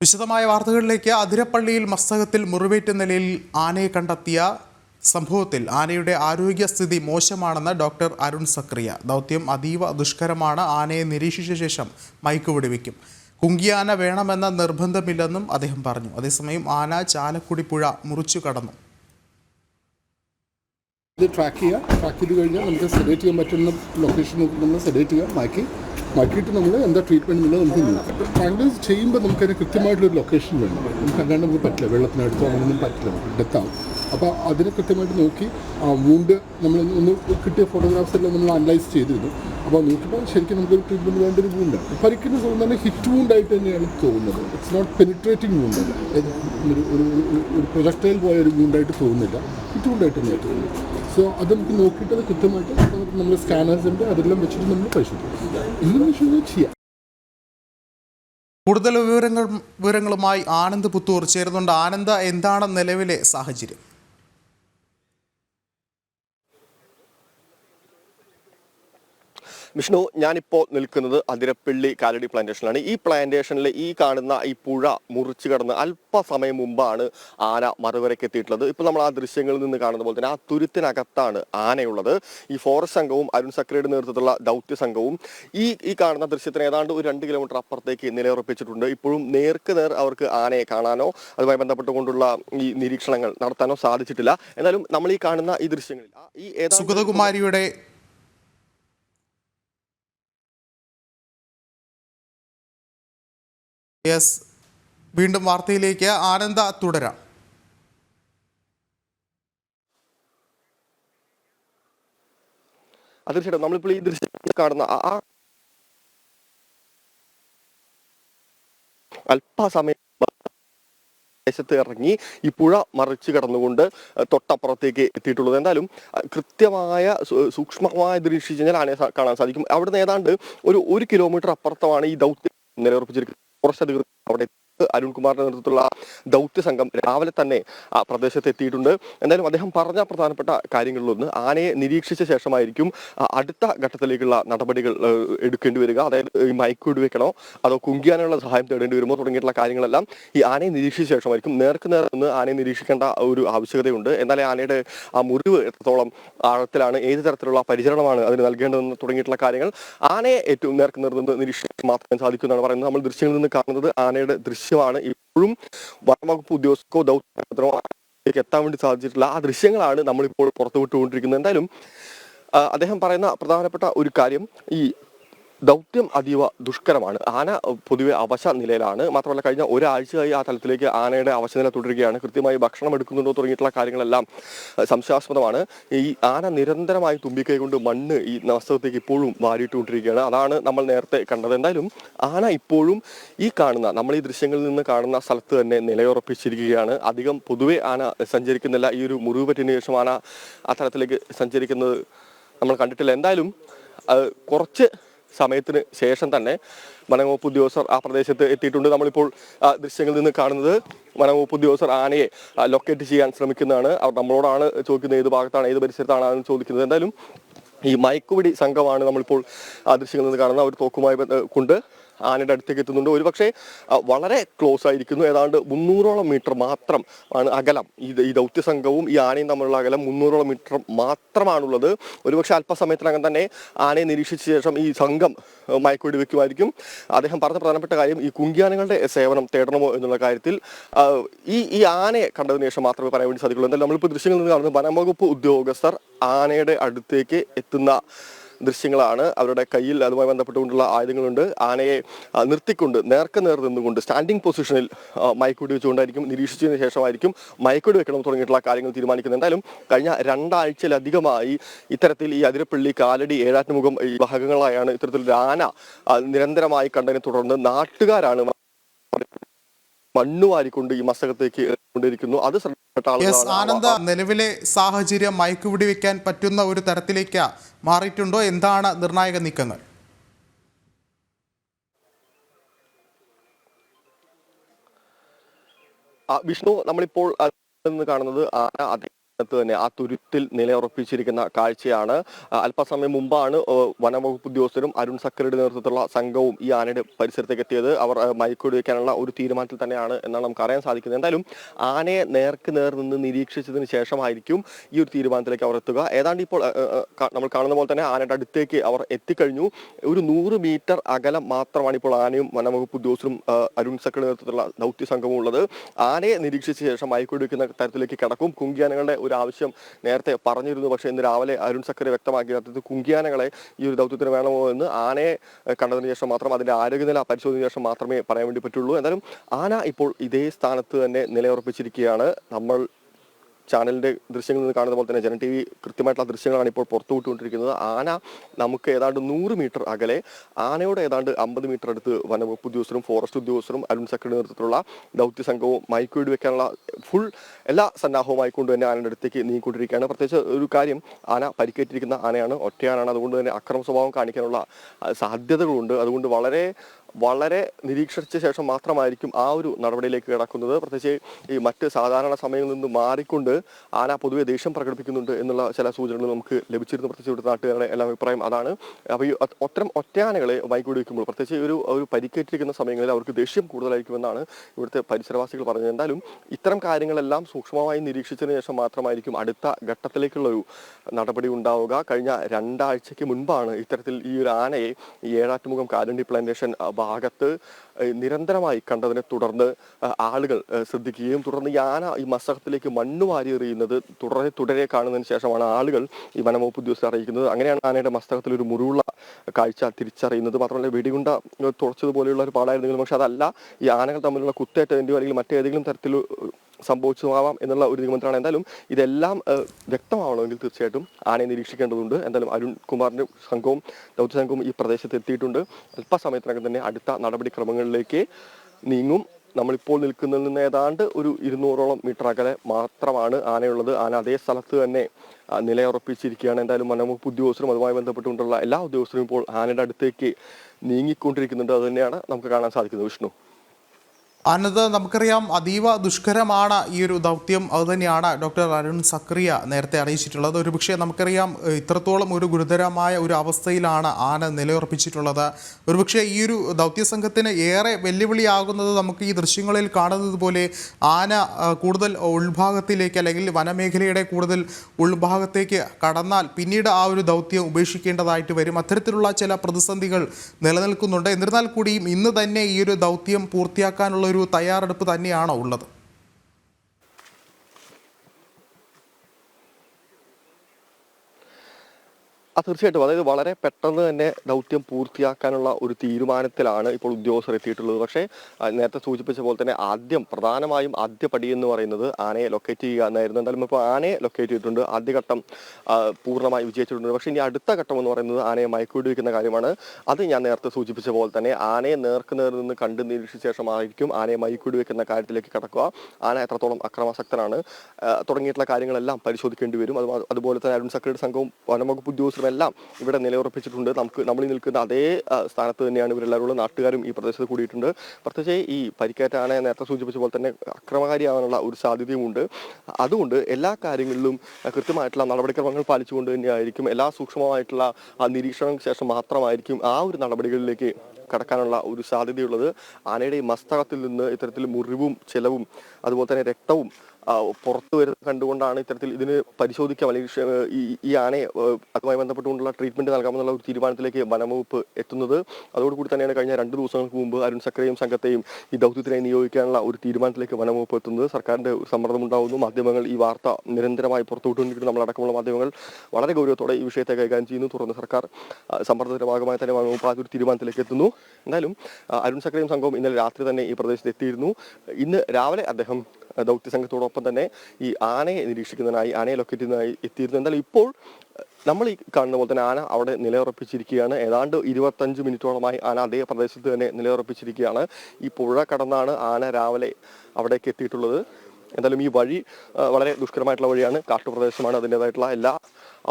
വിശദമായ വാർത്തകളിലേക്ക് അതിരപ്പള്ളിയിൽ മസ്തകത്തിൽ മുറിവേറ്റ നിലയിൽ ആനയെ കണ്ടെത്തിയ സംഭവത്തിൽ ആനയുടെ ആരോഗ്യസ്ഥിതി മോശമാണെന്ന് ഡോക്ടർ അരുൺ സക്രിയ. ദൗത്യം അതീവ ദുഷ്കരമാണ്. ആനയെ നിരീക്ഷിച്ച ശേഷം മയക്കു വെടിവെക്കും കുങ്കിയാന വേണമെന്ന നിർബന്ധമില്ലെന്നും അദ്ദേഹം പറഞ്ഞു. അതേസമയം ആന ചാലക്കുടി പുഴ മുറിച്ചു കടന്നു. ഇത് ട്രാക്ക് ചെയ്യുക. ട്രാക്ക് ചെയ്ത് കഴിഞ്ഞാൽ നമുക്ക് സെഡേറ്റ് ചെയ്യാൻ പറ്റുന്ന ലൊക്കേഷൻ നമ്മൾ സെഡേറ്റ് ചെയ്യുക. മാക്കി മാക്കിയിട്ട് നമ്മൾ എന്താ ട്രീറ്റ്മെന്റ് എന്നുള്ളത് നമുക്ക് നോക്കാം. ട്രാങ്കുലൈസ് ചെയ്യുമ്പോൾ നമുക്കതിന് കൃത്യമായിട്ടൊരു ലൊക്കേഷൻ വേണം. നമുക്ക് അല്ലാണ്ട് നമുക്ക് പറ്റില്ല. വെള്ളത്തിനടുത്തോ അങ്ങനെയൊന്നും പറ്റില്ല. നമുക്ക് ഡെത്താവും അപ്പോൾ അതിനെ കൃത്യമായിട്ട് നോക്കി വൂണ്ട് നമ്മൾ ഒന്ന് കിട്ടിയ ഫോട്ടോഗ്രാഫ്സ് എല്ലാം നമ്മൾ അനലൈസ് ചെയ്തിരുന്നു. അപ്പോൾ നോക്കിയപ്പോൾ ശരിക്കും നമുക്കൊരു ട്രീറ്റ്മെന്റ് വേണ്ട ഒരു വൂണ്ടാണ് പരിക്കുന്ന തോന്നുന്നത് തന്നെ ഹിറ്റ് വൂണ്ടായിട്ട് തന്നെയാണ് തോന്നുന്നത്. ഇറ്റ്സ് നോട്ട് പെനിട്രേറ്റിംഗ് വൂണ്ടല്ല ഒരു- ഒരു പ്രൊജക്ടൈൽ പോയ ഒരു വൂണ്ടായിട്ട് തോന്നുന്നില്ല. ഹിറ്റ് വൂണ്ടായിട്ട് തന്നെയാണ് തോന്നുന്നത്. സോ അത് നമുക്ക് നോക്കിയിട്ട് അത് കൃത്യമായിട്ട് നമ്മൾ സ്കാനേഴ്സ് ഉണ്ട് അതെല്ലാം വെച്ചിട്ട് നമ്മൾ പരിശോധിക്കും. ചെയ്യാം. കൂടുതൽ വിവരങ്ങൾ വിവരങ്ങളുമായി ആനന്ദ് പുത്തൂർ ചേരുന്നുണ്ട്. ആനന്ദ എന്താണ് നിലവിലെ സാഹചര്യം? വിഷ്ണു ഞാനിപ്പോൾ നിൽക്കുന്നത് അതിരപ്പള്ളി കാലടി പ്ലാന്റേഷനിലാണ് ഈ പ്ലാന്റേഷനിൽ ഈ കാണുന്ന ഈ പുഴ മുറിച്ചു കടന്ന് അല്പസമയം മുമ്പാണ് ആന മറുവരയ്ക്ക് എത്തിയിട്ടുള്ളത്. ഇപ്പോൾ നമ്മൾ ആ ദൃശ്യങ്ങളിൽ നിന്ന് കാണുന്ന പോലെ തന്നെ ആ തുരുത്തിനകത്താണ് ആനയുള്ളത്. ഈ ഫോറസ്റ്റ് സംഘവും അരുൺ സക്രയുടെ നേതൃത്വത്തിലുള്ള ദൗത്യ സംഘവും ഈ ഈ കാണുന്ന ദൃശ്യത്തിന് ഏതാണ്ട് ഒരു രണ്ട് കിലോമീറ്റർ അപ്പുറത്തേക്ക് നിലയുറപ്പിച്ചിട്ടുണ്ട്. ഇപ്പോഴും നേർക്ക് നേർ അവർക്ക് ആനയെ കാണാനോ അതുമായി ബന്ധപ്പെട്ടുകൊണ്ടുള്ള ഈ നിരീക്ഷണങ്ങൾ നടത്താനോ സാധിച്ചിട്ടില്ല. എന്നാലും നമ്മൾ ഈ കാണുന്ന ഈ ദൃശ്യങ്ങളിൽ ഈ സുഗതകുമാരിയുടെ യെസ്. വീണ്ടും വാർത്തയിലേക്ക് ആനന്ദ തുടരാം. തീർച്ചയായിട്ടും. നമ്മളിപ്പോൾ ഈ ദൃശ്യം കാണുന്ന ആ- അല്പസമയം ദേശത്ത് ഇറങ്ങി ഈ പുഴ മറിച്ച് കടന്നുകൊണ്ട് തൊട്ടപ്പുറത്തേക്ക് എത്തിയിട്ടുള്ളത്. എന്തായാലും കൃത്യമായ സൂക്ഷ്മമായ ദൃശ്യം കഴിഞ്ഞാൽ ആനയെ കാണാൻ സാധിക്കും. അവിടുന്ന് ഏതാണ്ട് ഒരു ഒരു കിലോമീറ്റർ അപ്പുറത്താണ് ഈ ദൗത്യം നിലയുറപ്പിച്ചിരിക്കുന്നത്. അധികൃതർ അവിടെ. അരുൺകുമാറിന്റെ നേതൃത്വത്തിലുള്ള ദൗത്യ സംഘം രാവിലെ തന്നെ ആ പ്രദേശത്ത് എത്തിയിട്ടുണ്ട്. എന്തായാലും അദ്ദേഹം പറഞ്ഞ പ്രധാനപ്പെട്ട കാര്യങ്ങളിലൊന്ന് ആനയെ നിരീക്ഷിച്ച ശേഷമായിരിക്കും അടുത്ത ഘട്ടത്തിലേക്കുള്ള നടപടികൾ എടുക്കേണ്ടി വരിക. അതായത് ഈ മയക്ക് വെടിവെക്കണോ അതോ കുങ്കിയാനുള്ള സഹായം തേടേണ്ടി വരുമോ തുടങ്ങിയിട്ടുള്ള കാര്യങ്ങളെല്ലാം ഈ ആനയെ നിരീക്ഷിച്ച ശേഷമായിരിക്കും. നേർക്ക് നേരെ ഒന്ന് ആനയെ നിരീക്ഷിക്കേണ്ട ഒരു ആവശ്യകതയുണ്ട്. എന്നാലേ ആനയുടെ ആ മുറിവ് എത്രത്തോളം ആഴത്തിലാണ് ഏത് തരത്തിലുള്ള പരിചരണമാണ് അതിന് നൽകേണ്ടതെന്ന് തുടങ്ങിയിട്ടുള്ള കാര്യങ്ങൾ ആനയെ ഏറ്റവും നേർക്ക് നേരെ നിരീക്ഷിക്കാൻ മാത്രമേ സാധിക്കൂ എന്നാണ് പറയുന്നത്. നമ്മൾ ദൃശ്യങ്ങളിൽ നിന്ന് കാണുന്നത് ആനയുടെ ദൃശ്യമാണ്. ഇപ്പോഴും വനംവകുപ്പ് ഉദ്യോഗസ്ഥർക്കോ ദൗത്യത്തിനോ എത്താൻ വേണ്ടി സാധിച്ചിട്ടില്ല. ആ ദൃശ്യങ്ങളാണ് നമ്മളിപ്പോൾ പുറത്തുവിട്ടുകൊണ്ടിരിക്കുന്നത്. എന്തായാലും അദ്ദേഹം പറയുന്ന പ്രധാനപ്പെട്ട ഒരു കാര്യം ഈ ദൗത്യം അതീവ ദുഷ്കരമാണ്. ആന പൊതുവെ അവശ നിലയിലാണ്. മാത്രമല്ല കഴിഞ്ഞ ഒരാഴ്ചയായി ആ തലത്തിലേക്ക് ആനയുടെ അവശനില തുടരുകയാണ്. കൃത്യമായി ഭക്ഷണം എടുക്കുന്നുണ്ടോ തുടങ്ങിയിട്ടുള്ള കാര്യങ്ങളെല്ലാം സംശയാസ്പദമാണ്. ഈ ആന നിരന്തരമായി തുമ്പിക്കൈ കൊണ്ട് മണ്ണ് ഈ വസ്ത്രത്തേക്ക് ഇപ്പോഴും വാരിയിട്ടുകൊണ്ടിരിക്കുകയാണ്. അതാണ് നമ്മൾ നേരത്തെ കണ്ടത്. എന്തായാലും ആന ഇപ്പോഴും ഈ കാണുന്ന നമ്മൾ ഈ ദൃശ്യങ്ങളിൽ നിന്ന് കാണുന്ന സ്ഥലത്ത് തന്നെ നിലയുറപ്പിച്ചിരിക്കുകയാണ്. അധികം പൊതുവെ ആന സഞ്ചരിക്കുന്നില്ല. ഈ ഒരു മുറിവ് ശേഷം ആന ആ തലത്തിലേക്ക് സഞ്ചരിക്കുന്നത് നമ്മൾ കണ്ടിട്ടില്ല. എന്തായാലും കുറച്ച് സമയത്തിന് ശേഷം തന്നെ വനംവകുപ്പ് ഉദ്യോഗസ്ഥർ ആ പ്രദേശത്ത് എത്തിയിട്ടുണ്ട്. നമ്മളിപ്പോൾ ദൃശ്യങ്ങളിൽ നിന്ന് കാണുന്നത് വനംവകുപ്പ് ഉദ്യോഗസ്ഥർ ആനയെ ലൊക്കേറ്റ് ചെയ്യാൻ ശ്രമിക്കുന്നതാണ്. അവർ നമ്മളോടാണ് ചോദിക്കുന്നത് ഏത് ഭാഗത്താണ് ഏത് പരിസരത്താണ് എന്ന് ചോദിക്കുന്നത്. എന്തായാലും ഈ മയക്കുപിടി സംഘമാണ് നമ്മളിപ്പോൾ ആ ദൃശ്യങ്ങളിൽ നിന്ന് കാണുന്നത്. അവർ തോക്കുമായി കൊണ്ട് ആനയുടെ അടുത്തേക്ക് എത്തുന്നുണ്ട്. ഒരുപക്ഷെ വളരെ ക്ലോസ് ആയിരിക്കുന്നു. ഏതാണ്ട് മുന്നൂറോളം മീറ്റർ മാത്രം ആണ് അകലം. ഈ ഈ ദൗത്യ ഈ ആനയും തമ്മിലുള്ള അകലം മുന്നൂറോളം മീറ്റർ മാത്രമാണുള്ളത്. ഒരുപക്ഷെ അല്പസമയത്തിനകം തന്നെ ആനയെ നിരീക്ഷിച്ച ശേഷം ഈ സംഘം മയക്കുവെടി വെക്കുമായിരിക്കും. അദ്ദേഹം പറഞ്ഞ പ്രധാനപ്പെട്ട കാര്യം ഈ കുങ്കിയാനകളുടെ സേവനം തേടണമോ എന്നുള്ള കാര്യത്തിൽ ഈ ഈ ആനയെ കണ്ടതിന് ശേഷം മാത്രമേ പറയാൻ വേണ്ടി സാധിക്കുള്ളൂ. എന്തായാലും നമ്മളിപ്പോൾ ദൃശ്യങ്ങളിൽ നിന്ന് കാണുന്നത് വനംവകുപ്പ് ഉദ്യോഗസ്ഥർ ആനയുടെ അടുത്തേക്ക് എത്തുന്ന ദൃശ്യങ്ങളാണ്. അവരുടെ കയ്യിൽ അതുമായി ബന്ധപ്പെട്ടുകൊണ്ടുള്ള ആയുധങ്ങളുണ്ട്. ആനയെ നിർത്തിക്കൊണ്ട് നേർക്ക് നേർ നിന്നുകൊണ്ട് സ്റ്റാൻഡിംഗ് പൊസിഷനിൽ മയക്കുടി വെച്ചുകൊണ്ടായിരിക്കും നിരീക്ഷിച്ചതിന് ശേഷമായിരിക്കും മയക്കുടി വെക്കണം തുടങ്ങിയിട്ടുള്ള കാര്യങ്ങൾ തീരുമാനിക്കുന്നത്. എന്തായാലും കഴിഞ്ഞ രണ്ടാഴ്ചയിലധികമായി ഇത്തരത്തിൽ ഈ അതിരപ്പള്ളി കാലടി ഏഴാറ്റുമുഖം ഈ ഭാഗങ്ങളായാണ് ഇത്തരത്തിൽ ആന നിരന്തരമായി കണ്ടതിനെ തുടർന്ന് നാട്ടുകാരാണ് മണ്ണ് വാരിക്കൊണ്ട് ഈ മസ്തകത്തേക്ക് കൊണ്ടിരിക്കുന്നു അത് ശ്രദ്ധപ്പെട്ട ആനന്ദ നിലവിലെ സാഹചര്യം മയക്കുപിടി വെക്കാൻ പറ്റുന്ന ഒരു തരത്തിലേക്ക് മാറിയിട്ടുണ്ടോ? എന്താണ് നിർണായക നീക്കങ്ങൾ? വിഷ്ണു നമ്മളിപ്പോൾ നിന്ന് കാണുന്നത് ആന അതേ ത്ത് തന്നെ ആ തുരുത്തിൽ നിലയുറപ്പിച്ചിരിക്കുന്ന കാഴ്ചയാണ്. അല്പസമയം മുമ്പാണ് വനംവകുപ്പ് ഉദ്യോഗസ്ഥരും അരുൺ സക്കറിയുടെ നേതൃത്വത്തിലുള്ള സംഘവും ഈ ആനയുടെ പരിസരത്തേക്ക് എത്തിയത്. അവർ മയക്കൊടുവയ്ക്കാനുള്ള ഒരു തീരുമാനത്തിൽ തന്നെയാണ് എന്നാണ് നമുക്ക് അറിയാൻ സാധിക്കുന്നത്. എന്തായാലും ആനയെ നേർക്ക് നേർ നിന്ന് നിരീക്ഷിച്ചതിന് ശേഷമായിരിക്കും ഈ ഒരു തീരുമാനത്തിലേക്ക് അവർ എത്തുക. ഏതാണ്ട് ഇപ്പോൾ നമ്മൾ കാണുന്ന പോലെ തന്നെ ആനയുടെ അടുത്തേക്ക് അവർ എത്തിക്കഴിഞ്ഞു. ഒരു നൂറ് മീറ്റർ അകലം മാത്രമാണ് ഇപ്പോൾ ആനയും വനംവകുപ്പ് ഉദ്യോഗസ്ഥരും അരുൺ സക്കറിയുടെ നേതൃത്വത്തിലുള്ള ദൗത്യ സംഘവും ഉള്ളത്. ആനയെ നിരീക്ഷിച്ച ശേഷം മയക്കോടി വയ്ക്കുന്ന തരത്തിലേക്ക് കടക്കും. കുങ്കിയാനകളുടെ ഒരു ആവശ്യം നേരത്തെ പറഞ്ഞിരുന്നു. പക്ഷേ ഇന്ന് രാവിലെ അരുൺ സക്കറി വ്യക്തമാക്കി അതായത് കുങ്കിയാനകളെ ഈ ഒരു ദൗത്യത്തിന് വേണമോ എന്ന് ആനയെ കണ്ടതിന് ശേഷം മാത്രം അതിന്റെ ആരോഗ്യനില പരിശോധിച്ചതിന് ശേഷം മാത്രമേ പറയാൻ വേണ്ടി പറ്റുള്ളൂ. എന്തായാലും ആന ഇപ്പോൾ ഇതേ സ്ഥാനത്ത് തന്നെ നിലയുറപ്പിച്ചിരിക്കുകയാണ്. നമ്മൾ ചാനലിന്റെ ദൃശ്യങ്ങളിൽ നിന്ന് കാണുന്ന പോലെ തന്നെ ജന ടി വി കൃത്യമായിട്ടുള്ള ദൃശ്യങ്ങളാണ് ഇപ്പോൾ പുറത്തു വിട്ടുകൊണ്ടിരിക്കുന്നത്. ആന നമുക്ക് ഏതാണ്ട് നൂറ് മീറ്റർ അകലെ ആനയോട് ഏതാണ്ട് അമ്പത് മീറ്റർ അടുത്ത് വനവകുപ്പ് ഉദ്യോഗസ്ഥരും ഫോറസ്റ്റ് ഉദ്യോഗസ്ഥരും അരുൺ സക്കറിയുടെ നേതൃത്വത്തിലുള്ള ദൗത്യ സംഘവും മയക്കുവെടി വെക്കാനുള്ള ഫുൾ എല്ലാ സന്നാഹവുമായി കൊണ്ട് തന്നെ ആനയുടെ അടുത്തേക്ക് നീങ്ങിക്കൊണ്ടിരിക്കുകയാണ്. പ്രത്യേകിച്ച് ഒരു കാര്യം ആന പരിക്കേറ്റിരിക്കുന്ന ആനയാണ്. ഒറ്റയാനാണ് അതുകൊണ്ട് തന്നെ അക്രമ സ്വഭാവം കാണിക്കാനുള്ള സാധ്യതകളുണ്ട്. അതുകൊണ്ട് വളരെ വളരെ നിരീക്ഷിച്ച ശേഷം മാത്രമായിരിക്കും ആ ഒരു നടപടിയിലേക്ക് കിടക്കുന്നത്. പ്രത്യേകിച്ച് ഈ മറ്റ് സാധാരണ സമയങ്ങളിൽ നിന്ന് മാറിക്കൊണ്ട് ആന പൊതുവെ ദേഷ്യം പ്രകടിപ്പിക്കുന്നുണ്ട് എന്നുള്ള ചില സൂചനകൾ നമുക്ക് ലഭിച്ചിരുന്നു. പ്രത്യേകിച്ച് ഇവിടുത്തെ നാട്ടുകാരുടെ എല്ലാം അഭിപ്രായം അതാണ്. അപ്പോൾ ഈ ഒത്തരം ഒറ്റയാനകളെ വൈകൂടി വയ്ക്കുമ്പോൾ പ്രത്യേകിച്ച് ഒരു ഒരു പരിക്കേറ്റിരിക്കുന്ന സമയങ്ങളിൽ അവർക്ക് ദേഷ്യം കൂടുതലായിരിക്കുമെന്നാണ് ഇവിടുത്തെ പരിസരവാസികൾ പറഞ്ഞത്. എന്തായാലും ഇത്തരം കാര്യങ്ങളെല്ലാം സൂക്ഷ്മമായി നിരീക്ഷിച്ചതിന് ശേഷം മാത്രമായിരിക്കും അടുത്ത ഘട്ടത്തിലേക്കുള്ള ഒരു നടപടി ഉണ്ടാവുക. കഴിഞ്ഞ രണ്ടാഴ്ചയ്ക്ക് മുൻപാണ് ഇത്തരത്തിൽ ഈ ഒരു ആനയെ ഈ ഏഴാറ്റുമുഖം കാലണ്ടി പ്ലാന്റേഷൻ ഭാഗത്ത് നിരന്തരമായി കണ്ടതിനെ തുടർന്ന് ആളുകൾ ശ്രദ്ധിക്കുകയും തുടർന്ന് യാന ഈ മസ്തകത്തിലേക്ക് മണ്ണ് വാരി എറിയുന്നത് തുടരെ തുടരെ കാണുന്നതിന് ശേഷമാണ് ആളുകൾ ഈ വനംവകുപ്പ് ഉദ്യോഗസ്ഥരെ അറിയിക്കുന്നത്. അങ്ങനെയാണ് ആനയുടെ മസ്തകത്തിൽ ഒരു മുറിവുള്ള കാഴ്ച തിരിച്ചറിയുന്നത്. മാത്രമല്ല വെടികുണ്ട തുറച്ചതുപോലെയുള്ള ഒരു പാടായിരുന്നെങ്കിലും പക്ഷെ അതല്ല ഈ ആനകൾ തമ്മിലുള്ള കുത്തേറ്റതിന്റെയോ അല്ലെങ്കിൽ മറ്റേതെങ്കിലും തരത്തിൽ സംഭവിച്ചതാവാം എന്നുള്ള ഒരു നിഗമനത്തിലാണ് എന്തായാലും ഇതെല്ലാം വ്യക്തമാവണമെങ്കിൽ തീർച്ചയായിട്ടും ആനയെ നിരീക്ഷിക്കേണ്ടതുണ്ട്. എന്തായാലും അരുൺ കുമാറിന്റെ സംഘവും ദൗത്യ സംഘവും ഈ പ്രദേശത്ത് എത്തിയിട്ടുണ്ട്. അല്പസമയത്തിനകം തന്നെ അടുത്ത നടപടിക്രമങ്ങളിലേക്ക് നീങ്ങും. നമ്മളിപ്പോൾ നിൽക്കുന്നതിൽ നിന്ന് ഏതാണ്ട് ഒരു ഇരുന്നൂറോളം മീറ്റർ അകലെ മാത്രമാണ് ആനയുള്ളത്. ആന അതേ സ്ഥലത്ത് തന്നെ നിലയുറപ്പിച്ചിരിക്കുകയാണ്. എന്തായാലും വനംവകുപ്പ് ഉദ്യോഗസ്ഥരും അതുമായി ബന്ധപ്പെട്ടുകൊണ്ടുള്ള എല്ലാ ഉദ്യോഗസ്ഥരും ഇപ്പോൾ ആനയുടെ അടുത്തേക്ക് നീങ്ങിക്കൊണ്ടിരിക്കുന്നുണ്ട്. അത് തന്നെയാണ് നമുക്ക് കാണാൻ സാധിക്കുന്നത്. വിഷ്ണു. ആനന്ദ് നമുക്കറിയാം അതീവ ദുഷ്കരമാണ് ഈ ഒരു ദൗത്യം. അതുതന്നെയാണ് ഡോക്ടർ അരുൺ സക്രിയ നേരത്തെ അറിയിച്ചിട്ടുള്ളത്. ഒരുപക്ഷെ നമുക്കറിയാം ഇത്രത്തോളം ഒരു ഗുരുതരമായ ഒരു അവസ്ഥയിലാണ് ആന നിലയുറപ്പിച്ചിട്ടുള്ളത്. ഒരുപക്ഷെ ഈ ഒരു ദൗത്യ സംഘത്തിന് ഏറെ വെല്ലുവിളിയാകുന്നത് നമുക്ക് ഈ ദൃശ്യങ്ങളിൽ കാണുന്നത് പോലെ ആന കൂടുതൽ ഉൾഭാഗത്തിലേക്ക് അല്ലെങ്കിൽ വനമേഖലയുടെ കൂടുതൽ ഉൾഭാഗത്തേക്ക് കടന്നാൽ പിന്നീട് ആ ഒരു ദൗത്യം ഉപേക്ഷിക്കേണ്ടതായിട്ട് വരും. അത്തരത്തിലുള്ള ചില പ്രതിസന്ധികൾ നിലനിൽക്കുന്നുണ്ട്. എന്നിരുന്നാൽ കൂടിയും ഇന്ന് തന്നെ ഈ ഒരു ദൗത്യം പൂർത്തിയാക്കാനുള്ള ഒരു തയ്യാറെടുപ്പ് തന്നെയാണോ ഉള്ളത്? തീർച്ചയായിട്ടും. അതായത് വളരെ പെട്ടെന്ന് തന്നെ ദൗത്യം പൂർത്തിയാക്കാനുള്ള ഒരു തീരുമാനത്തിലാണ് ഇപ്പോൾ ഉദ്യോഗസ്ഥർ എത്തിയിട്ടുള്ളത്. പക്ഷേ നേരത്തെ സൂചിപ്പിച്ച പോലെ തന്നെ ആദ്യം പ്രധാനമായും ആദ്യ പടി എന്ന് പറയുന്നത് ആനയെ ലൊക്കേറ്റ് ചെയ്യുക എന്നായിരുന്നു. എന്തായാലും ഇപ്പോൾ ആനയെ ലൊക്കേറ്റ് ചെയ്തിട്ടുണ്ട്. ആദ്യഘട്ടം പൂർണമായി വിജയിച്ചിട്ടുണ്ട്. പക്ഷേ ഇനി അടുത്ത ഘട്ടം എന്ന് പറയുന്നത് ആനയെ മയക്കുവെടി വയ്ക്കുന്ന കാര്യമാണ്. അത് ഞാൻ നേരത്തെ സൂചിപ്പിച്ച പോലെ തന്നെ ആനയെ നേർക്ക് നേർ നിന്ന് കണ്ട് നിരീക്ഷിച്ച ശേഷമായിരിക്കും ആനയെ മയക്കുവെടി വെക്കുന്ന കാര്യത്തിലേക്ക് കടക്കുക. ആന എത്രത്തോളം അക്രമാസക്തനാണ് തുടങ്ങിയിട്ടുള്ള കാര്യങ്ങളെല്ലാം പരിശോധിക്കേണ്ടി വരും. അതുപോലെ തന്നെ അരുൺ സെക്രട്ടറി സംഘവും വനംവകുപ്പ് ഉദ്യോഗസ്ഥരും എല്ലാം ഇവിടെ നിലയുറപ്പിച്ചിട്ടുണ്ട്. നമുക്ക് നമ്മൾ ഈ നിൽക്കുന്ന അതേ സ്ഥാനത്ത് തന്നെയാണ് ഇവരെല്ലാവരും നാട്ടുകാരും ഈ പ്രദേശത്ത് കൂടിയിട്ടുണ്ട്. പ്രത്യേകിച്ച് ഈ പരിക്കേറ്റാണ് നേരത്തെ സൂചിപ്പിച്ച പോലെ തന്നെ അക്രമകാരിയാവാനുള്ള ഒരു സാധ്യതയുമുണ്ട്. അതുകൊണ്ട് എല്ലാ കാര്യങ്ങളിലും കൃത്യമായിട്ടുള്ള നടപടിക്രമങ്ങൾ പാലിച്ചുകൊണ്ട് തന്നെയായിരിക്കും എല്ലാ സൂക്ഷ്മമായിട്ടുള്ള നിരീക്ഷണം ശേഷം മാത്രമായിരിക്കും ആ ഒരു നടപടികളിലേക്ക് കടക്കാനുള്ള ഒരു സാധ്യതയുള്ളത്. ആനയുടെ ഈ മസ്തകത്തിൽ നിന്ന് ഇത്തരത്തിൽ മുറിവും ചെലവും അതുപോലെ തന്നെ രക്തവും പുറത്തു വരുന്നത് കണ്ടുകൊണ്ടാണ് ഇത്തരത്തിൽ ഇതിന് പരിശോധിക്കാം. അല്ലെങ്കിൽ ഈ ആനയെ അതുമായി ബന്ധപ്പെട്ടുകൊണ്ടുള്ള ട്രീറ്റ്മെന്റ് നൽകാമെന്നുള്ള ഒരു തീരുമാനത്തിലേക്ക് വനംവകുപ്പ് എത്തുന്നത്. അതോടുകൂടി തന്നെയാണ് കഴിഞ്ഞ രണ്ട് ദിവസങ്ങൾക്ക് മുമ്പ് അരുൺ സക്രയും സംഘത്തെയും ഈ ദൗത്യത്തിനായി നിയോഗിക്കാനുള്ള ഒരു തീരുമാനത്തിലേക്ക് വനംവകുപ്പ് എത്തുന്നത്. സർക്കാരിന്റെ സമ്മർദ്ദം ഉണ്ടാകുന്നു മാധ്യമങ്ങൾ ഈ വാർത്ത നിരന്തരമായി പുറത്തുവിട്ടുകൊണ്ടിരിക്കുന്നു. നമ്മളടക്കമുള്ള മാധ്യമങ്ങൾ വളരെ ഗൗരവത്തോടെ ഈ വിഷയത്തെ കൈകാര്യം ചെയ്യുന്നു. തുടർന്ന് സർക്കാർ സമ്മർദ്ദത്തിന്റെ ഭാഗമായി തന്നെ വനംവകുപ്പ് ആ ഒരു തീരുമാനത്തിലേക്ക് എത്തുന്നു. എന്തായാലും അരുൺ സക്രയും സംഘവും ഇന്നലെ രാത്രി തന്നെ ഈ പ്രദേശത്ത് എത്തിയിരുന്നു. ഇന്ന് രാവിലെ അദ്ദേഹം ദൗത്യ സംഘത്തോടൊപ്പം തന്നെ ഈ ആനയെ നിരീക്ഷിക്കുന്നതിനായി ആനയെ ലൊക്കേറ്റ് ചെയ്യുന്നതിനായി എത്തിയിരുന്നു. എന്തായാലും ഇപ്പോൾ നമ്മൾ ഈ കാണുന്ന പോലെ തന്നെ ആന അവിടെ നിലയുറപ്പിച്ചിരിക്കുകയാണ്. ഏതാണ്ട് ഇരുപത്തഞ്ച് മിനിറ്റോളമായി ആന അതേ പ്രദേശത്ത് തന്നെ നിലയുറപ്പിച്ചിരിക്കുകയാണ്. ഈ പുഴ കടന്നാണ് ആന രാവിലെ അവിടേക്ക് എത്തിയിട്ടുള്ളത്. എന്തായാലും ഈ വഴി വളരെ ദുഷ്കരമായിട്ടുള്ള വഴിയാണ്. കാട്ടുപ്രദേശമാണ് അതിന്റെതായിട്ടുള്ള എല്ലാ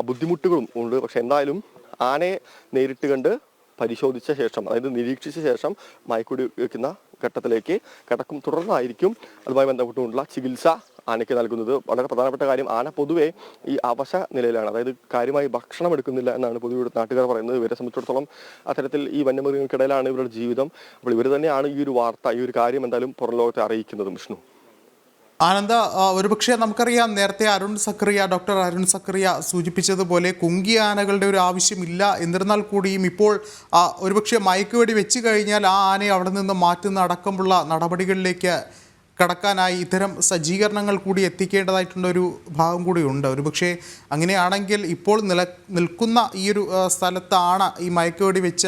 ബുദ്ധിമുട്ടുകളും ഉണ്ട്. പക്ഷെ എന്തായാലും ആനയെ നേരിട്ട് കണ്ട് പരിശോധിച്ച ശേഷം അതായത് നിരീക്ഷിച്ച ശേഷം മയക്കുടി വയ്ക്കുന്ന ഘട്ടത്തിലേക്ക് കടക്കും. തുടർന്നായിരിക്കും അതുമായി ബന്ധപ്പെട്ടുകൊണ്ടുള്ള ചികിത്സ ആനയ്ക്ക് നൽകുന്നത്. വളരെ പ്രധാനപ്പെട്ട കാര്യം ആന പൊതുവേ ഈ അവശ നിലയിലാണ്. അതായത് കാര്യമായി ഭക്ഷണം എടുക്കുന്നില്ല എന്നാണ് പൊതുവെ നാട്ടുകാർ പറയുന്നത്. ഇവരെ സംബന്ധിച്ചിടത്തോളം അത്തരത്തിൽ ഈ വന്യമൃഗങ്ങൾക്കിടയിലാണ് ഇവരുടെ ജീവിതം. അപ്പോൾ ഇവർ തന്നെയാണ് ഈ ഒരു വാർത്ത ഈ ഒരു കാര്യം എന്തായാലും പുറം ലോകത്തെ അറിയിക്കുന്നത് വിഷ്ണു. ആനന്ദ ഒരുപക്ഷെ നമുക്കറിയാം നേരത്തെ അരുൺ സക്രിയ ഡോക്ടർ അരുൺ സക്രിയ സൂചിപ്പിച്ചതുപോലെ കുങ്കി ആനകളുടെ ഒരു ആവശ്യമില്ല. എന്നിരുന്നാൽ കൂടിയും ഇപ്പോൾ ഒരുപക്ഷെ മയക്കുവെടി വെച്ച് കഴിഞ്ഞാൽ ആ ആനയെ അവിടെ നിന്ന് മാറ്റുന്ന അടക്കമുള്ള നടപടികളിലേക്ക് കടക്കാനായി ഇത്തരം സജ്ജീകരണങ്ങൾ കൂടി എത്തിക്കേണ്ടതായിട്ടുള്ള ഒരു ഭാഗം ഉണ്ട് ഒരുപക്ഷെ അങ്ങനെയാണെങ്കിൽ ഇപ്പോൾ നില നിൽക്കുന്ന ഈ ഒരു സ്ഥലത്താണ് ഈ മയക്കുവെടി വെച്ച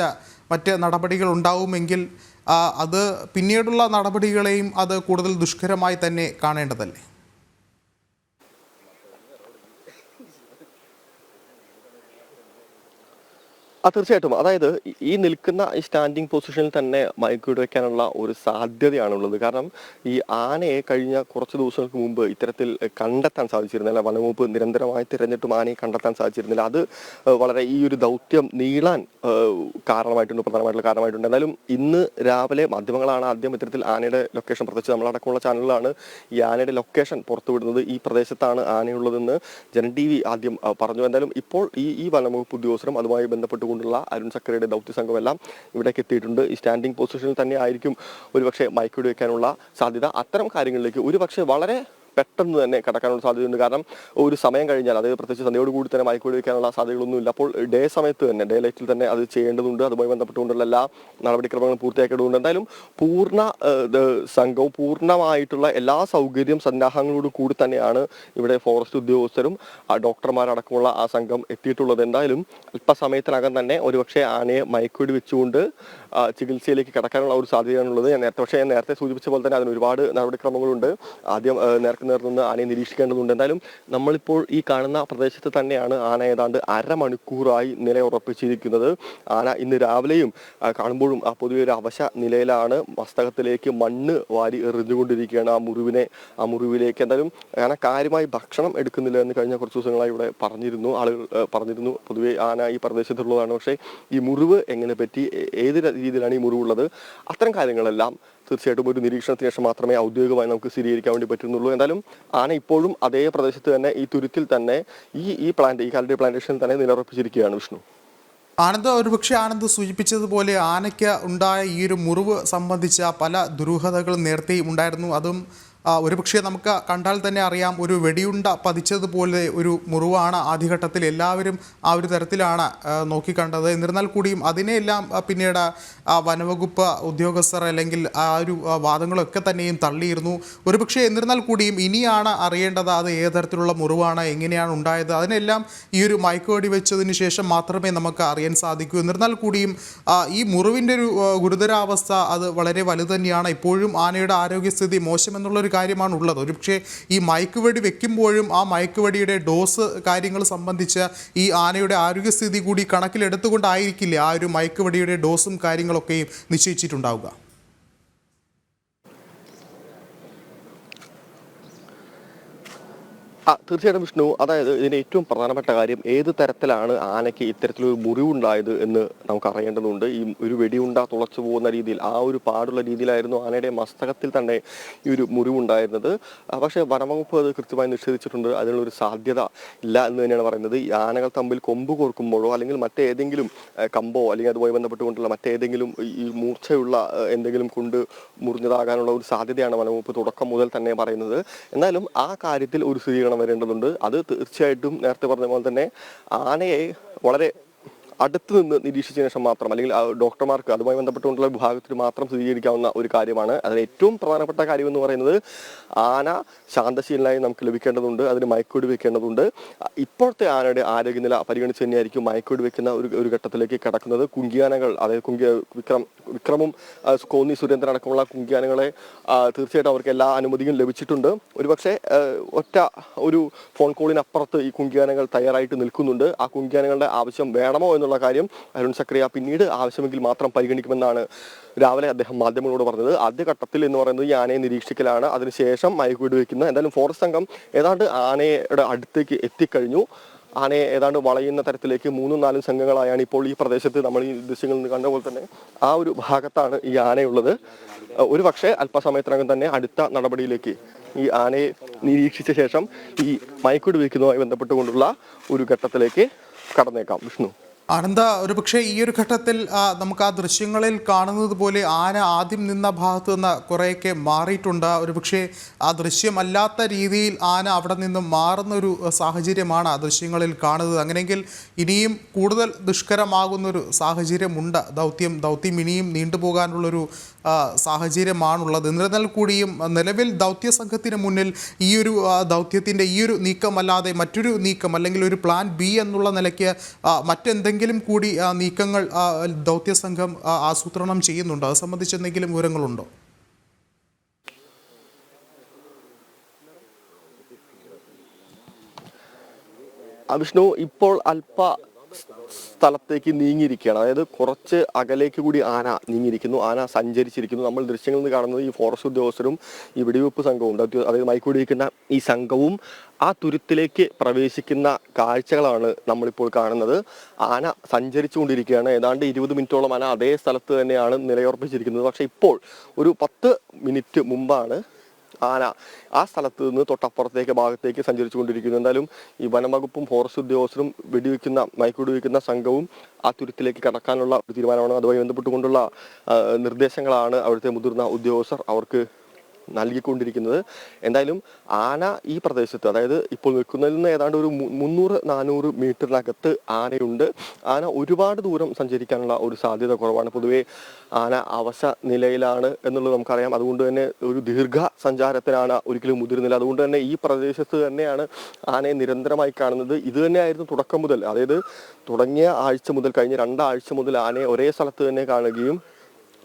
മറ്റ് നടപടികൾ ഉണ്ടാവുമെങ്കിൽ അത് പിന്നീടുള്ള നടപടികളെയും അത് കൂടുതൽ ദുഷ്കരമായി തന്നെ കാണേണ്ടതല്ലേ? ആ തീർച്ചയായിട്ടും. അതായത് ഈ- നിൽക്കുന്ന ഈ സ്റ്റാൻഡിങ് പൊസിഷനിൽ തന്നെ മയക്കുവെടി വെക്കാനുള്ള ഒരു സാധ്യതയാണുള്ളത്. കാരണം ഈ ആനയെ കഴിഞ്ഞ കുറച്ച് ദിവസങ്ങൾക്ക് മുമ്പ് ഇത്തരത്തിൽ കണ്ടെത്താൻ സാധിച്ചിരുന്നില്ല. വനംവകുപ്പ് നിരന്തരമായി തിരഞ്ഞിട്ടും ആനയെ കണ്ടെത്താൻ സാധിച്ചിരുന്നില്ല. അത് വളരെ ഈ ഒരു ദൗത്യം നീളാൻ കാരണമായിട്ടുണ്ട് പ്രധാനമായിട്ടുള്ള കാരണമായിട്ടുണ്ട്. എന്തായാലും ഇന്ന് രാവിലെ മാധ്യമങ്ങളാണ് ആദ്യം ഇത്തരത്തിൽ ആനയുടെ ലൊക്കേഷൻ പ്രത്യേകിച്ച് നമ്മളടക്കമുള്ള ചാനലുകളാണ് ഈ ആനയുടെ ലൊക്കേഷൻ പുറത്തുവിടുന്നത്. ഈ പ്രദേശത്താണ് ആനയുള്ളതെന്ന് ജനൻ ടി വി ആദ്യം പറഞ്ഞു. എന്തായാലും ഇപ്പോൾ ഈ ഈ വനംവകുപ്പ് ഉദ്യോഗസ്ഥരും അതുമായി ബന്ധപ്പെട്ടുകൊണ്ടുള്ള അരുൺ സക്കറിയുടെ ദൗത്യ സംഘമെല്ലാം ഇവിടേക്ക് എത്തിയിട്ടുണ്ട്. ഈ സ്റ്റാൻഡിംഗ് പൊസിഷനിൽ തന്നെ ആയിരിക്കും ഒരുപക്ഷെ മയക്കുവെടി വയ്ക്കാനുള്ള സാധ്യത. അത്തരം കാര്യങ്ങളിലേക്ക് ഒരുപക്ഷെ വളരെ പെട്ടെന്ന് തന്നെ കടക്കാനുള്ള സാധ്യതയുണ്ട്. കാരണം ഒരു സമയം കഴിഞ്ഞാൽ അതായത് പ്രത്യേകിച്ച് സന്ധ്യയോട് കൂടി തന്നെ മയക്കുവെടി വെക്കാനുള്ള സാധ്യതകളൊന്നുമില്ല അപ്പോൾ ഡേ സമയത്ത് തന്നെ ഡേ ലൈറ്റിൽ തന്നെ അത് ചെയ്യേണ്ടതുണ്ട്. അതുമായി ബന്ധപ്പെട്ടുകൊണ്ടുള്ള എല്ലാ നടപടിക്രമങ്ങളും പൂർത്തിയാക്കേണ്ടതുണ്ട് എന്തായാലും പൂർണ സംഘവും പൂർണമായിട്ടുള്ള എല്ലാ സൗകര്യം സന്നാഹങ്ങളോട് കൂടി തന്നെയാണ് ഇവിടെ ഫോറസ്റ്റ് ഉദ്യോഗസ്ഥരും ഡോക്ടർമാരടക്കമുള്ള ആ സംഘം എത്തിയിട്ടുള്ളത്. എന്തായാലും അല്പസമയത്തിനകം തന്നെ ഒരുപക്ഷെ ആനയെ മയക്കുവെടി വെച്ചുകൊണ്ട് ചികിത്സയിലേക്ക് കടക്കാനുള്ള ഒരു സാധ്യതയാണുള്ളത് ഞാൻ നേരത്തെ പക്ഷേ ഞാൻ നേരത്തെ സൂചിപ്പിച്ച പോലെ തന്നെ അതിന് ഒരുപാട് നടപടിക്രമങ്ങളുണ്ട്. ആദ്യം നേർക്ക് നേർന്ന് ആനയെ നിരീക്ഷിക്കേണ്ടതുണ്ട്. എന്തായാലും നമ്മളിപ്പോൾ ഈ കാണുന്ന പ്രദേശത്ത് തന്നെയാണ് ആന ഏതാണ്ട് അരമണിക്കൂറായി നിലയുറപ്പിച്ചിരിക്കുന്നത്. ആന ഇന്ന് രാവിലെയും കാണുമ്പോഴും ആ പൊതുവെ ഒരു അവശ നിലയിലാണ്. മസ്തകത്തിലേക്ക് മണ്ണ് വാരി എറിഞ്ഞുകൊണ്ടിരിക്കുകയാണ് ആ മുറിവിനെ ആ മുറിവിലേക്ക്. എന്തായാലും ആന കാര്യമായി ഭക്ഷണം എടുക്കുന്നില്ല എന്ന് കഴിഞ്ഞ കുറച്ച് ദിവസങ്ങളായി ഇവിടെ പറഞ്ഞിരുന്നു. ആളുകൾ പറഞ്ഞിരുന്നു പൊതുവെ ആന ഈ പ്രദേശത്തുള്ളതാണ്. പക്ഷേ ഈ മുറിവ് എങ്ങനെ പറ്റി? ഏത് രീതിയിലാണ് ഈ മുറിവുള്ളത്. അത്തരം കാര്യങ്ങളെല്ലാം തീർച്ചയായിട്ടും ഒരു നിരീക്ഷണത്തിന് ശേഷം മാത്രമേ ഔദ്യോഗികമായി നമുക്ക് സ്ഥിരീകരിക്കാൻ വേണ്ടി പറ്റുന്നുള്ളൂ. എന്തായാലും ആന ഇപ്പോഴും അതേ പ്രദേശത്ത് തന്നെ ഈ തുരുത്തിൽ തന്നെ ഈ ഈ പ്ലാന്റ് ഈ കാലടി പ്ലാന്റേഷനിൽ തന്നെ നിലയുറപ്പിച്ചിരിക്കുകയാണ് വിഷ്ണു. ആനന്ദ് ഒരുപക്ഷെ ആനന്ദ് സൂചിപ്പിച്ചതുപോലെ ആനയ്ക്ക് ഉണ്ടായ ഈ ഒരു മുറിവ് സംബന്ധിച്ച പല ദുരൂഹതകളും നേരത്തെയും ഉണ്ടായിരുന്നു. അതും ഒരുപക്ഷെ നമുക്ക് കണ്ടാൽ തന്നെ അറിയാം ഒരു വെടിയുണ്ട പതിച്ചതുപോലെ ഒരു മുറിവാണ് ആദ്യഘട്ടത്തിൽ എല്ലാവരും ആ ഒരു തരത്തിലാണ് നോക്കിക്കണ്ടത്. എന്നിരുന്നാൽ കൂടിയും അതിനെയെല്ലാം പിന്നീട് വനവകുപ്പ് ഉദ്യോഗസ്ഥർ അല്ലെങ്കിൽ ആ ഒരു വാദങ്ങളൊക്കെ തന്നെയും തള്ളിയിരുന്നു. ഒരുപക്ഷെ എന്നിരുന്നാൽ കൂടിയും ഇനിയാണ് അറിയേണ്ടത് അത് ഏത് തരത്തിലുള്ള മുറിവാണ് എങ്ങനെയാണ് ഉണ്ടായത്. അതിനെല്ലാം ഈ ഒരു മയക്കുവെടി വെച്ചതിന് ശേഷം മാത്രമേ നമുക്ക് അറിയാൻ സാധിക്കൂ. എന്നിരുന്നാൽ കൂടിയും ഈ മുറിവിന്റെ ഒരു ഗുരുതരാവസ്ഥ അത് വളരെ വലുത് തന്നെയാണ്. ഇപ്പോഴും ആനയുടെ ആരോഗ്യസ്ഥിതി മോശമെന്നുള്ളൊരു കാര്യമാണ് ഉള്ളത് ഒരുപക്ഷെ ഈ മയക്കുവെടി വെക്കുമ്പോഴും ആ മയക്കുവെടിയുടെ ഡോസ് കാര്യങ്ങൾ സംബന്ധിച്ച് ഈ ആനയുടെ ആരോഗ്യസ്ഥിതി കൂടി കണക്കിലെടുത്തുകൊണ്ടായിരിക്കില്ല ആ ഒരു മയക്കുവെടിയുടെ ഡോസും കാര്യങ്ങളൊക്കെയും നിശ്ചയിച്ചിട്ടുണ്ടാവുക? തീർച്ചയായിട്ടും വിഷ്ണു അതായത് ഇതിന് ഏറ്റവും പ്രധാനപ്പെട്ട കാര്യം ഏത് തരത്തിലാണ് ആനയ്ക്ക് ഇത്തരത്തിലൊരു മുറിവുണ്ടായത് എന്ന് നമുക്ക് അറിയേണ്ടതുണ്ട് ഈ ഒരു വെടിയുണ്ട തുളച്ചു പോകുന്ന രീതിയിൽ ആ ഒരു പാടുള്ള രീതിയിലായിരുന്നു ആനയുടെ മസ്തകത്തിൽ തന്നെ ഈ ഒരു മുറിവുണ്ടായിരുന്നത്. പക്ഷേ വനംവകുപ്പ് അത് കൃത്യമായി നിഷേധിച്ചിട്ടുണ്ട്. അതിനുള്ളൊരു സാധ്യത ഇല്ല എന്ന് തന്നെയാണ് പറയുന്നത്. ഈ ആനകൾ തമ്മിൽ കൊമ്പ് കോർക്കുമ്പോഴോ അല്ലെങ്കിൽ മറ്റേതെങ്കിലും കമ്പോ അല്ലെങ്കിൽ അതുമായി ബന്ധപ്പെട്ടുകൊണ്ടുള്ള മറ്റേതെങ്കിലും ഈ- മൂർച്ചയുള്ള എന്തെങ്കിലും കൊണ്ട് മുറിഞ്ഞതാകാനുള്ള ഒരു സാധ്യതയാണ് വനംവകുപ്പ് തുടക്കം മുതൽ തന്നെ പറയുന്നത്. എന്നാലും ആ കാര്യത്തിൽ ഒരു സ്ഥിരീകരണം വരേണ്ടതുണ്ട്. അത് തീർച്ചയായിട്ടും നേരത്തെ പറഞ്ഞ പോലെ തന്നെ ആനയെ വളരെ അടുത്ത് നിന്ന് നിരീക്ഷിച്ചതിന് ശേഷം മാത്രം അല്ലെങ്കിൽ ഡോക്ടർമാർക്ക് അതുമായി ബന്ധപ്പെട്ടുകൊണ്ടുള്ള വിഭാഗത്തിന് മാത്രം സ്ഥിരീകരിക്കാവുന്ന ഒരു കാര്യമാണ്. അതിൽ ഏറ്റവും പ്രധാനപ്പെട്ട കാര്യം എന്ന് പറയുന്നത് ആന ശാന്തശീലനായി നമുക്ക് ലഭിക്കേണ്ടതുണ്ട് അതിന് മയക്കൂടി വെക്കേണ്ടതുണ്ട്. ഇപ്പോഴത്തെ ആനയുടെ ആരോഗ്യനില പരിഗണിച്ച് തന്നെയായിരിക്കും മയക്കൂടി വെക്കുന്ന ഒരു ഒരു ഘട്ടത്തിലേക്ക് കടക്കുന്നത്. കുങ്കിയാനകൾ അതായത് കുങ്കി വിക്രം വിക്രമും കോന്നി സുരേന്ദ്രൻ അടക്കമുള്ള കുങ്കിയാനകളെ തീർച്ചയായിട്ടും അവർക്ക് എല്ലാ അനുമതിയും ലഭിച്ചിട്ടുണ്ട്. ഒരുപക്ഷെ ഒറ്റ ഒരു ഫോൺ കോളിനപ്പുറത്ത് ഈ കുങ്കിയാനകൾ തയ്യാറായിട്ട് നിൽക്കുന്നുണ്ട്. ആ കുങ്കിയാനകളുടെ ആവശ്യം വേണമോ എന്നുള്ള കാര്യം അരുൺ സക്രിയ പിന്നീട് ആവശ്യമെങ്കിൽ മാത്രം പരിഗണിക്കുമെന്നാണ് രാവിലെ അദ്ദേഹം മാധ്യമങ്ങളോട് പറഞ്ഞത്. ആദ്യഘട്ടത്തിൽ എന്ന് പറയുന്നത് ഈ ആനയെ നിരീക്ഷിക്കലാണ്. അതിനുശേഷം മയക്കുവെടി വെക്കുന്ന എന്തായാലും ഫോറസ്റ്റ് സംഘം ഏതാണ്ട് ആനയുടെ അടുത്തേക്ക് എത്തിക്കഴിഞ്ഞു. ആനയെ ഏതാണ്ട് വളയുന്ന തരത്തിലേക്ക് മൂന്നും നാലും സംഘങ്ങളായാണ് ഇപ്പോൾ ഈ പ്രദേശത്ത് നമ്മൾ ഈ ദൃശ്യങ്ങളിൽ നിന്ന് കണ്ട പോലെ തന്നെ ആ ഒരു ഭാഗത്താണ് ഈ ആനയുള്ളത്. ഒരു പക്ഷേ അല്പസമയത്തിനകം തന്നെ അടുത്ത നടപടിയിലേക്ക് ഈ ആനയെ നിരീക്ഷിച്ച ശേഷം ഈ മയക്കുടി വയ്ക്കുന്നതുമായി ബന്ധപ്പെട്ടുകൊണ്ടുള്ള ഒരു ഘട്ടത്തിലേക്ക് കടന്നേക്കാം. വിഷ്ണു. ആനന്ദ ഒരു പക്ഷേ ഈ ഒരു ഘട്ടത്തിൽ നമുക്ക് ആ ദൃശ്യങ്ങളിൽ കാണുന്നത് പോലെ ആന ആദ്യം നിന്ന ഭാഗത്ത് നിന്ന് കുറേയൊക്കെ മാറിയിട്ടുണ്ട്. ഒരു പക്ഷേ ആ ദൃശ്യമല്ലാത്ത രീതിയിൽ ആന അവിടെ നിന്നും മാറുന്നൊരു സാഹചര്യമാണ് ആ ദൃശ്യങ്ങളിൽ കാണുന്നത്. അങ്ങനെയെങ്കിൽ ഇനിയും കൂടുതൽ ദുഷ്കരമാകുന്നൊരു സാഹചര്യമുണ്ട്. ദൗത്യം ദൗത്യം ഇനിയും നീണ്ടുപോകാനുള്ളൊരു സാഹചര്യമാണുള്ളത്. എന്നിരുന്നാൽ കൂടിയും നിലവിൽ ദൗത്യ സംഘത്തിന് മുന്നിൽ ഈ ഒരു ദൗത്യത്തിന്റെ ഈ ഒരു നീക്കമല്ലാതെ മറ്റൊരു നീക്കം അല്ലെങ്കിൽ ഒരു പ്ലാൻ ബി എന്നുള്ള നിലയ്ക്ക് ആ, മറ്റെന്തെങ്കിലും കൂടി നീക്കങ്ങൾ ദൗത്യ സംഘം ആസൂത്രണം ചെയ്യുന്നുണ്ടോ? അത് സംബന്ധിച്ച് എന്തെങ്കിലും വിവരങ്ങളുണ്ടോ? വിഷ്ണു ഇപ്പോൾ അല്പ സ്ഥലത്തേക്ക് നീങ്ങിയിരിക്കുകയാണ്. അതായത് കുറച്ച് അകലേക്ക് കൂടി ആന നീങ്ങിയിരിക്കുന്നു. ആന സഞ്ചരിച്ചിരിക്കുന്നു. നമ്മൾ ദൃശ്യങ്ങളിൽ നിന്ന് കാണുന്നത് ഈ ഫോറസ്റ്റ് ഉദ്യോഗസ്ഥരും ഈ വെടിവെപ്പ് സംഘവും അതായത് മൈക്കൂടിയിരിക്കുന്ന ഈ സംഘവും ആ തുരുത്തിലേക്ക് പ്രവേശിക്കുന്ന കാഴ്ചകളാണ് നമ്മളിപ്പോൾ കാണുന്നത്. ആന സഞ്ചരിച്ചുകൊണ്ടിരിക്കുകയാണ്. ഏതാണ്ട് ഇരുപത് മിനിറ്റോളം ആന അതേ സ്ഥലത്ത് തന്നെയാണ് നിലയുറപ്പിച്ചിരിക്കുന്നത്. പക്ഷേ ഇപ്പോൾ ഒരു പത്ത് മിനിറ്റ് മുമ്പാണ് ആന ആ സ്ഥലത്ത് നിന്ന് തൊട്ടപ്പുറത്തേക്ക് ഭാഗത്തേക്ക് സഞ്ചരിച്ചുകൊണ്ടിരിക്കുന്നു. എന്തായാലും ഈ വനംവകുപ്പും ഫോറസ്റ്റ് ഉദ്യോഗസ്ഥരും വെടിവെക്കുന്ന മയക്കുവെടിവെക്കുന്ന സംഘവും ആ തുരുത്തിലേക്ക് കടക്കാനുള്ള തീരുമാനമാണ്. അതുമായി ബന്ധപ്പെട്ടുകൊണ്ടുള്ള നിർദ്ദേശങ്ങളാണ് അവിടുത്തെ മുതിർന്ന ഉദ്യോഗസ്ഥർ അവർക്ക് നൽകിക്കൊണ്ടിരിക്കുന്നത്. എന്തായാലും ആന ഈ പ്രദേശത്ത് അതായത് ഇപ്പോൾ നിൽക്കുന്നതിൽ നിന്ന് ഏതാണ്ട് ഒരു മുന്നൂറ് നാനൂറ് മീറ്ററിനകത്ത് ആനയുണ്ട്. ആന ഒരുപാട് ദൂരം സഞ്ചരിക്കാനുള്ള ഒരു സാധ്യത കുറവാണ്. പൊതുവേ ആന അവശ നിലയിലാണ് എന്നുള്ളത് നമുക്കറിയാം. അതുകൊണ്ട് തന്നെ ഒരു ദീർഘ സഞ്ചാരത്തിനാണ് ഒരിക്കലും മുതിരുന്നില്ല അതുകൊണ്ട് തന്നെ ഈ പ്രദേശത്ത് തന്നെയാണ് ആനയെ നിരന്തരമായി കാണുന്നത്. ഇത് തന്നെയായിരുന്നു തുടക്കം മുതൽ. അതായത് തുടങ്ങിയ ആഴ്ച മുതൽ കഴിഞ്ഞ രണ്ടാഴ്ച മുതൽ ആനയെ ഒരേ സ്ഥലത്ത് തന്നെ കാണുകയും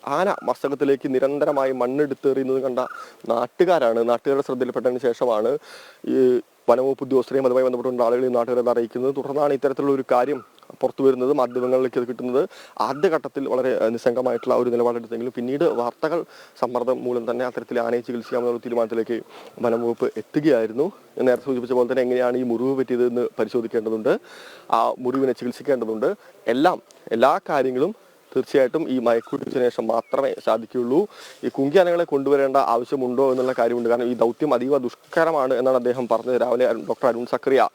ആന മസ്തകത്തിലേക്ക് നിരന്തരമായി മണ്ണെടുത്തെറിയുന്നത് കണ്ട നാട്ടുകാരാണ്. നാട്ടുകാരുടെ ശ്രദ്ധയിൽപ്പെട്ടതിന് ശേഷമാണ് ഈ വനവകുപ്പ് ഉദ്യോഗസ്ഥരെയും അതുമായി ബന്ധപ്പെട്ടുള്ള ആളുകൾ ഈ നാട്ടുകാരെ അറിയിക്കുന്നത്. തുടർന്നാണ് ഇത്തരത്തിലുള്ള ഒരു കാര്യം പുറത്തു വരുന്നത് മാധ്യമങ്ങളിലേക്ക് അത് കിട്ടുന്നത്. ആദ്യഘട്ടത്തിൽ വളരെ നിസ്സംഗമായിട്ടുള്ള ഒരു നിലപാടെടുത്തെങ്കിലും പിന്നീട് വാർത്തകൾ സമ്മർദ്ദം മൂലം തന്നെ അത്തരത്തിൽ ആനയെ ചികിത്സിക്കാമെന്നുള്ള തീരുമാനത്തിലേക്ക് വനംവകുപ്പ് എത്തുകയായിരുന്നു. നേരത്തെ സൂചിപ്പിച്ച പോലെ തന്നെ എങ്ങനെയാണ് ഈ മുറിവ് പറ്റിയതെന്ന് പരിശോധിക്കേണ്ടതുണ്ട്. ആ മുറിവിനെ ചികിത്സിക്കേണ്ടതുണ്ട്. എല്ലാം എല്ലാ കാര്യങ്ങളും തീർച്ചയായിട്ടും ഈ മയക്കുടിച്ചതിന് ശേഷം മാത്രമേ സാധിക്കുകയുള്ളൂ. ഈ കുങ്കിയാനകളെ കൊണ്ടുവരേണ്ട ആവശ്യമുണ്ടോ എന്നുള്ള കാര്യമുണ്ട്. കാരണം ഈ ദൗത്യം അതീവ ദുഷ്കരമാണ് എന്നാണ് അദ്ദേഹം പറഞ്ഞത്. രാവിലെ ഡോക്ടർ അരുൺ സക്രിയ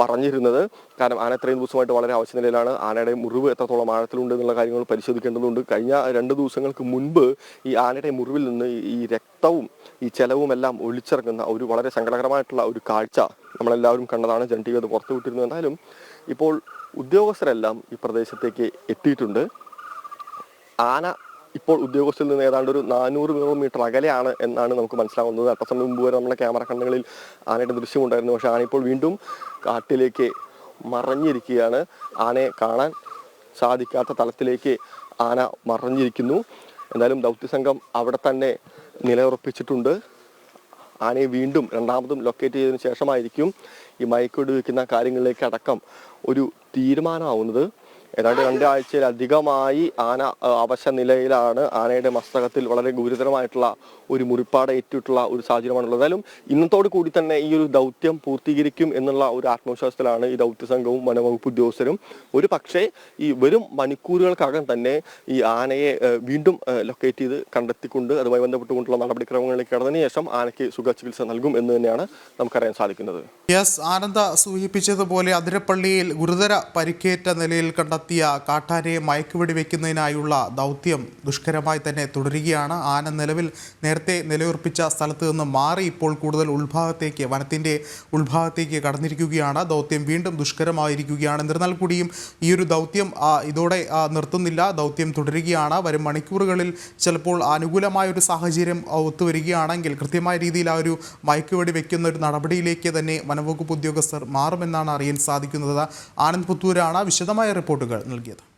പറഞ്ഞിരുന്നത്. കാരണം ആന ഇത്രയും ദിവസമായിട്ട് വളരെ ആവശ്യ നിലയിലാണ്. ആനയുടെ മുറിവ് എത്രത്തോളം ആഴത്തിലുണ്ട് എന്നുള്ള കാര്യങ്ങൾ പരിശോധിക്കേണ്ടതുണ്ട്. കഴിഞ്ഞ രണ്ട് ദിവസങ്ങൾക്ക് മുൻപ് ഈ ആനയുടെ മുറിവിൽ നിന്ന് ഈ- രക്തവും ഈ ചെലവും എല്ലാം ഒളിച്ചിറങ്ങുന്ന ഒരു വളരെ സങ്കടകരമായിട്ടുള്ള ഒരു കാഴ്ച നമ്മളെല്ലാവരും കണ്ടതാണ്. ജൻ അത് പുറത്തുവിട്ടിരുന്നു. എന്തായാലും ഇപ്പോൾ ഉദ്യോഗസ്ഥരെല്ലാം ഈ പ്രദേശത്തേക്ക് എത്തിയിട്ടുണ്ട്. ആന ഇപ്പോൾ ഉദ്യോഗസ്ഥരിൽ നിന്ന് ഏതാണ്ട് ഒരു നാനൂറ് കിലോമീറ്റർ അകലെയാണ് എന്നാണ് നമുക്ക് മനസ്സിലാവുന്നത്. അല്പസമയം മുമ്പ് വരെ നമ്മുടെ ക്യാമറ കണ്ണുകളിൽ ആനയുടെ ദൃശ്യമുണ്ടായിരുന്നു. പക്ഷേ ആന ഇപ്പോൾ വീണ്ടും കാട്ടിലേക്ക് മറഞ്ഞിരിക്കുകയാണ്. ആനയെ കാണാൻ സാധിക്കാത്ത തലത്തിലേക്ക് ആന മറഞ്ഞിരിക്കുന്നു. എന്തായാലും ദൗത്യസംഘം അവിടെ തന്നെ നിലയുറപ്പിച്ചിട്ടുണ്ട്. ആനയെ വീണ്ടും രണ്ടാമതും ലൊക്കേറ്റ് ചെയ്തതിനു ശേഷമായിരിക്കും ഈ മയക്കൊടി വയ്ക്കുന്ന കാര്യങ്ങളിലേക്ക് അടക്കം ഒരു തീരുമാനമാവുന്നത്. ഏതാണ്ട് രണ്ടാഴ്ചയിലധികമായി ആന അവശ നിലയിലാണ് ആനയുടെ മസ്തകത്തിൽ വളരെ ഗുരുതരമായിട്ടുള്ള ഒരു മുറിപ്പാട് ഏറ്റിട്ടുള്ള ഒരു സാഹചര്യമാണുള്ളത്. എന്തായാലും ഇന്നത്തോടു കൂടി തന്നെ ഈ ഒരു ദൗത്യം പൂർത്തീകരിക്കും എന്നുള്ള ഒരു ആത്മവിശ്വാസത്തിലാണ് ഈ ദൗത്യ സംഘവും വനവകുപ്പ് ഉദ്യോഗസ്ഥരും. ഒരു പക്ഷേ ഈ വരും മണിക്കൂറുകൾക്കകം തന്നെ ഈ ആനയെ വീണ്ടും ലൊക്കേറ്റ് ചെയ്ത് കണ്ടെത്തിക്കൊണ്ട് അതുമായി ബന്ധപ്പെട്ടുകൊണ്ടുള്ള നടപടിക്രമങ്ങളിലേക്ക് കടന്നതിന് ശേഷം ആനയ്ക്ക് സുഖചികിത്സ നൽകും എന്ന് തന്നെയാണ് നമുക്കറിയാൻ സാധിക്കുന്നത്. യെസ് ആനന്ദ സൂചിപ്പിച്ചതുപോലെ അതിരപ്പള്ളിയിൽ ഗുരുതര പരിക്കേറ്റ നിലയിൽ കണ്ടെത്തിയ കാട്ടാനയെ മയക്കുവെടി വെക്കുന്നതിനായുള്ള ദൗത്യം ദുഷ്കരമായി തന്നെ തുടരുകയാണ്. ആന നിലവിൽ നേരത്തെ നിലയുറപ്പിച്ച സ്ഥലത്ത് നിന്ന് മാറി ഇപ്പോൾ കൂടുതൽ ഉൾഭാഗത്തേക്ക് വനത്തിന്റെ ഉൾഭാഗത്തേക്ക് കടന്നിരിക്കുകയാണ്. ദൗത്യം വീണ്ടും ദുഷ്കരമായിരിക്കുകയാണ്. എന്നിരുന്നാൽ കൂടിയും ഈ ഒരു ദൗത്യം ഇതോടെ നിർത്തുന്നില്ല. ദൗത്യം തുടരുകയാണ്. വരും മണിക്കൂറുകളിൽ ചിലപ്പോൾ അനുകൂലമായ ഒരു സാഹചര്യം ഒത്തുവരികയാണെങ്കിൽ കൃത്യമായ രീതിയിൽ ആ ഒരു മയക്കുവെടി വെക്കുന്ന ഒരു നടപടിയിലേക്ക് തന്നെ വനംവകുപ്പ് ഉദ്യോഗസ്ഥർ മാറുമെന്നാണ് അറിയാൻ സാധിക്കുന്നത്. ആനന്ദ് പുത്തൂരാണ് വിശദമായ റിപ്പോർട്ടുകൾ. നൽകിയത്.